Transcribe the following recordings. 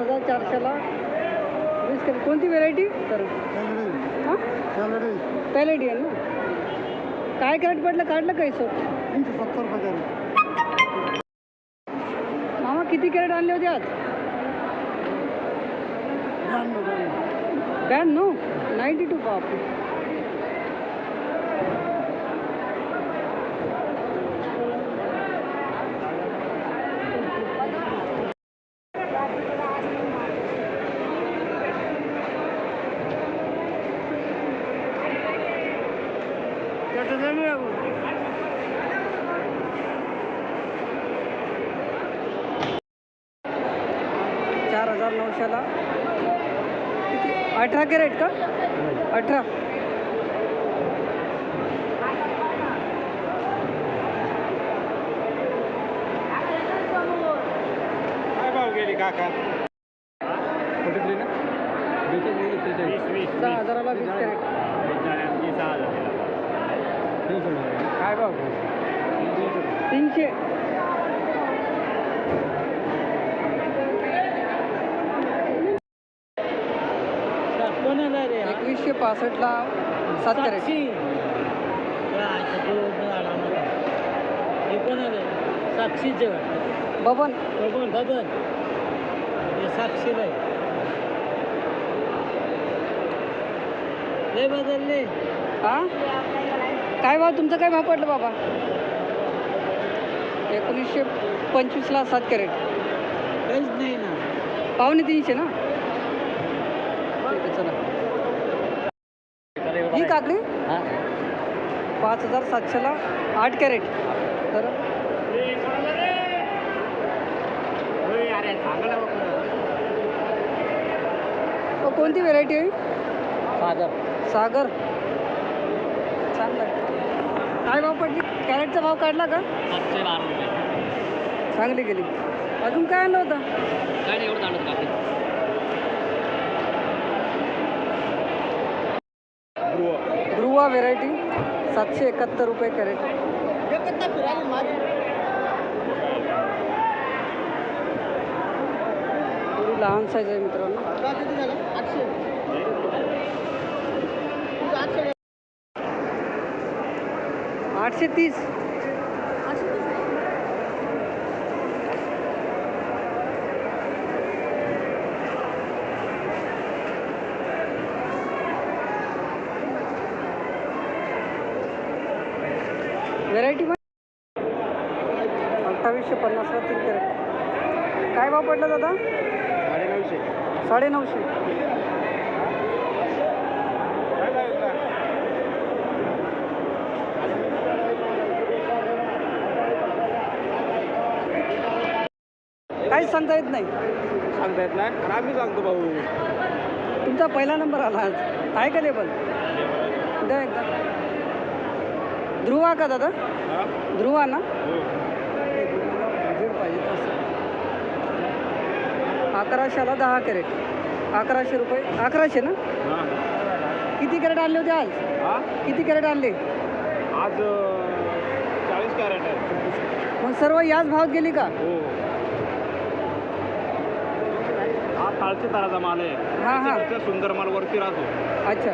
हजार चारशेला वीस कॅरेट कोणती व्हेरायटी सर हां? पॅलेडी आहे ना? काय कॅरेट पडलं? काढलं काय सर सत्तर रुपये मामा किती कॅरेट आणले होते आज? ब्याण्णव नाईन्टी टू बाप चार हजार नऊशेला. अठरा कॅरेट का? अठरा. काय भाव गेली काका? कुठे ना? सहा हजाराला वीस कॅरेट. काय भाव? तीनशे. पासष्टला सात कॅरेट. साक्षीचे बबन. बबन बबन. हे साक्षीला आहे लय बदलले. हा? काय भाव तुमचा काय भाव पडलं बाबा? एकोणीसशे पंचवीसला सात कॅरेट. काहीच नाही ना. पावणे तीनशे ना? काकडी? पाच हजार सातशेला आठ कॅरेट. तर? कोणती व्हेरायटी आहे? सागर. सागर. चांगला. आहे. काय भाव पडली? कॅरेटचा भाव काढला का? चांगली गेली. अजून काय आणलं होतं काय नाही एवढं चालत काकी ध्रुवा व्हेरायटी सातशे एकाहत्तर रुपये कॅरेट थोडी लहान साईज आहे मित्रांनो. आठशे तीस व्हेरायटी अठ्ठावीसशे पन्नासला तीन कॅरेट काय भाव पडला दादा साडेनऊशे साडेनऊशे काहीच सांगता येत नाही. सांगता येत नाही. पण आम्ही सांगतो भाऊ. तुमचा पहिला नंबर आला आज. आहे का लेबल? द्या एकदा. ध्रुवा का दादा? ध्रुवा ना? हो. पाहिजे तसं. अकराशेला दहा कॅरेट. अकराशे रुपये. अकराशे ना. किती कॅरेट आणले होते आज? किती कॅरेट आणले? आज चाळीस कॅरेट आहे मग सर्व याच भावात गेली का? हो. हा खालच्या ताराचा माल आहे. हा, हा. सुंदर माल वरती राहतो. अच्छा.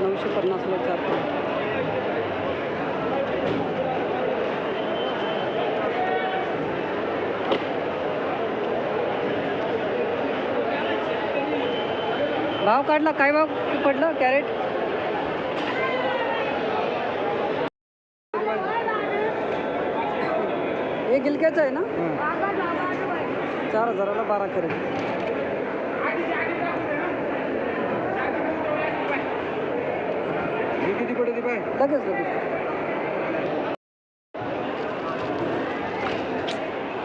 नऊशे पन्नासला चार भाव काढला काय भाव पडलं? कॅरेट? हे गिलक्याचं आहे ना? चार हजाराला बारा कॅरेट. किती पडते पाय? लगेच लगेच.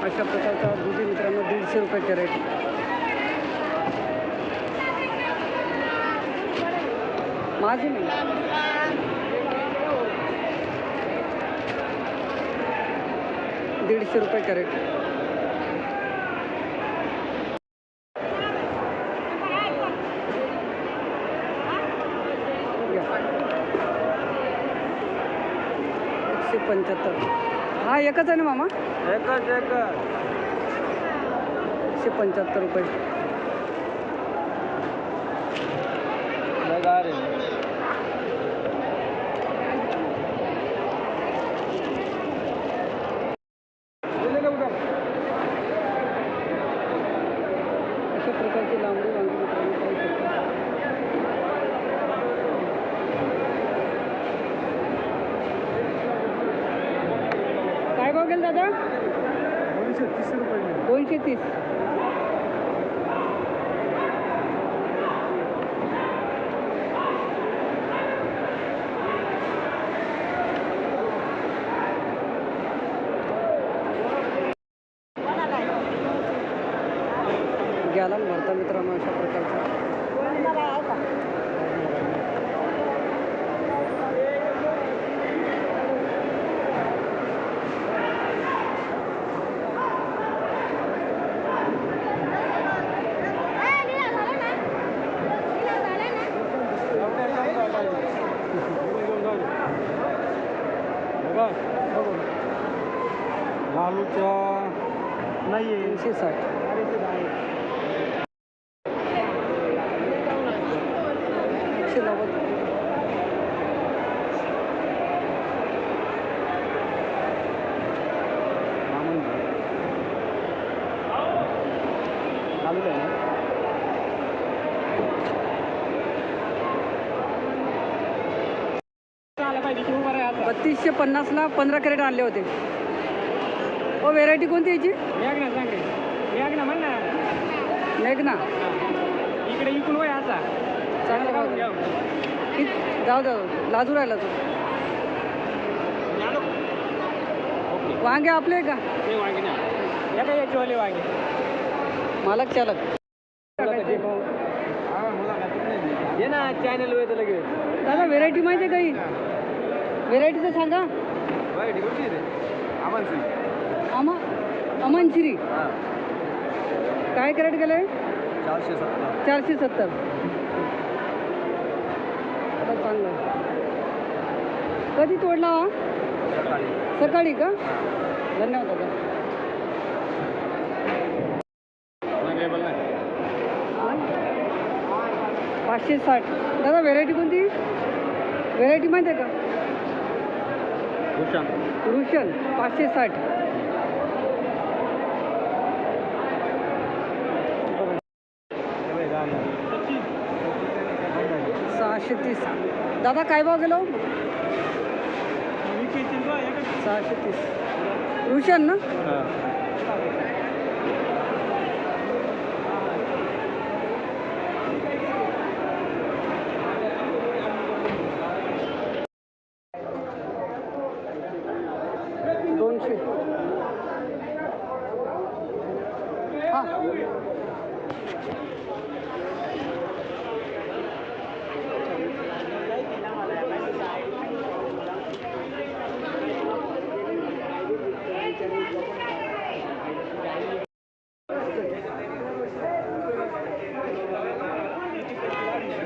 अशा प्रकारचा दुधी मित्रांनो दीडशे रुपये कॅरेट. माझी नाही. दीडशे रुपये. एकशे पंच्याहत्तर. हा एकच आहे ना मामा? एकच एक एकशे पंच्याहत्तर रुपये. अशा प्रकारची लांबडी वांगी मित्रांनो पाहू शकता काय भाव गेल दादा दोनशे तीस रुपये दोनशे तीस गेला भरता मित्रांनो अशा प्रकारचा. लालूच्या नाही तीनशे साठ एकशे नव्वद बत्तीसशे पन्नासला पंधरा कॅरेट आणले होते. ओ व्हेरायटी कोणती याची? मेघ ना. इकडे इकून वय आता. चांगला भाव जाऊ जाऊ लाजू राहिला तू. वांगे आपले का? वांगे मालक चालक. ये ना चॅनल वर लगेच. दादा व्हेरायटी माहिती आहे काही व्हेरायटी तर सांगा अमा अमनशिरी काय कॅरेट गेले चारशे सत्तर. चारशे सत्तर. चांगलं. कधी तोडला हा? सकाळी. का? धन्यवाद दादा. पाचशे साठ. दादा व्हेरायटी कोणती? व्हेरायटी माहिती आहे का? रुशन पाचशे साठ. सहाशे तीस. दादा काय भाव गेलो? सहाशे तीस. रुशन ना दोनशे हां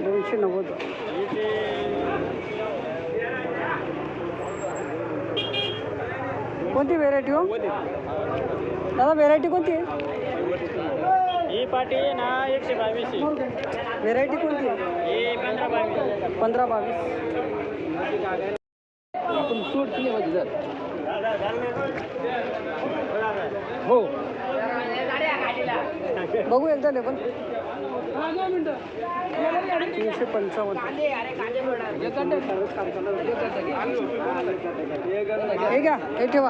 दोनशे नव्वद कोणती व्हेरायटी हो? दादा व्हेरायटी कोणती आहे? ही पाटी आहे ना एकशे बावीस व्हेरायटी कोणती आहे? हे पंधरा बावीस. पंधरा बावीस. आपण किलो हो. बघू एकदा नाही पण तीनशे पंचावन्न. हे घ्या हे ठेवा.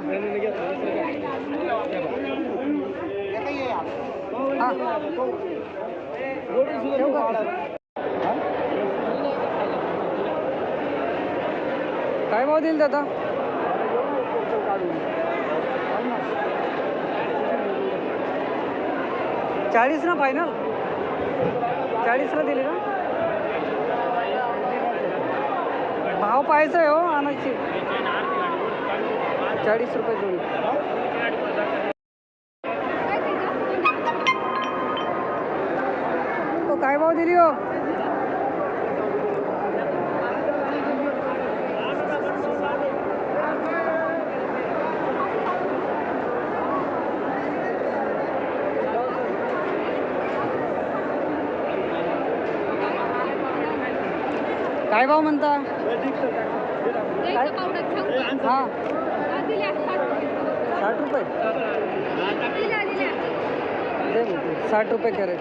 ठेवू का? काय भाव देईल दादा? चाळीस ना फायनल चाळीसला दिली का? भाव पाहायचा आहे हो आणायची. चाळीस रुपये जोडी तो हो, काय भाव दिली हो? काय भाव म्हणता? हां. साठ रुपये. साठ रुपये कॅरेट.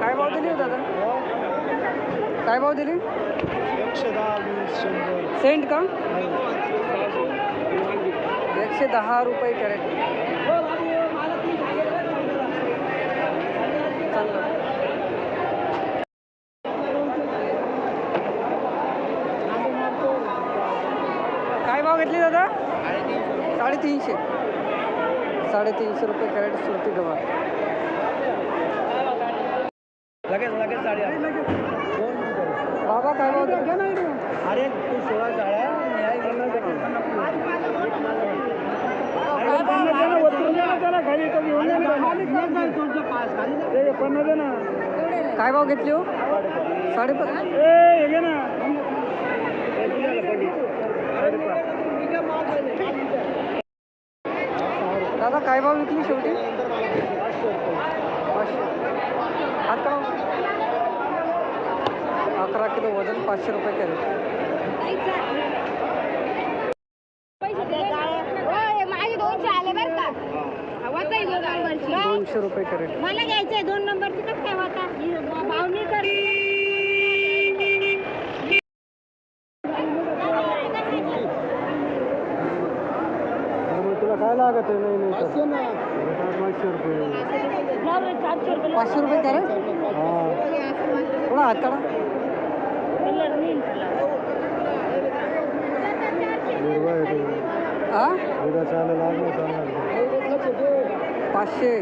काय भाव दिली हो दादा? काय भाव दिली? एकशे सेंट का? एकशे दहा रुपये कॅरेट. भाव घेतली दादा? साडेतीनशे. साडेतीनशे. रुपये कॅरेट सुरती गव्हा. लगेच लगेच साडी बाबा काय भाव दिली अरे तू सोळा साड्या काय भाव घेतली हो? साडेपाच दादा काय भाव विकली शेवटी? का अकरा किलो. वजन पाचशे रुपये कॅरेट. माझे दोनशे रुपये कॅरेट. मला घ्यायचंय दोन नंबरची कसं काय होता भावनी कर तुला काय लागत आहे? नाही नाही पाचशे रुपये पाचशे रुपये कॅरेट? थोडा हात काढा? हा. चालेल चालणार. पाचशे.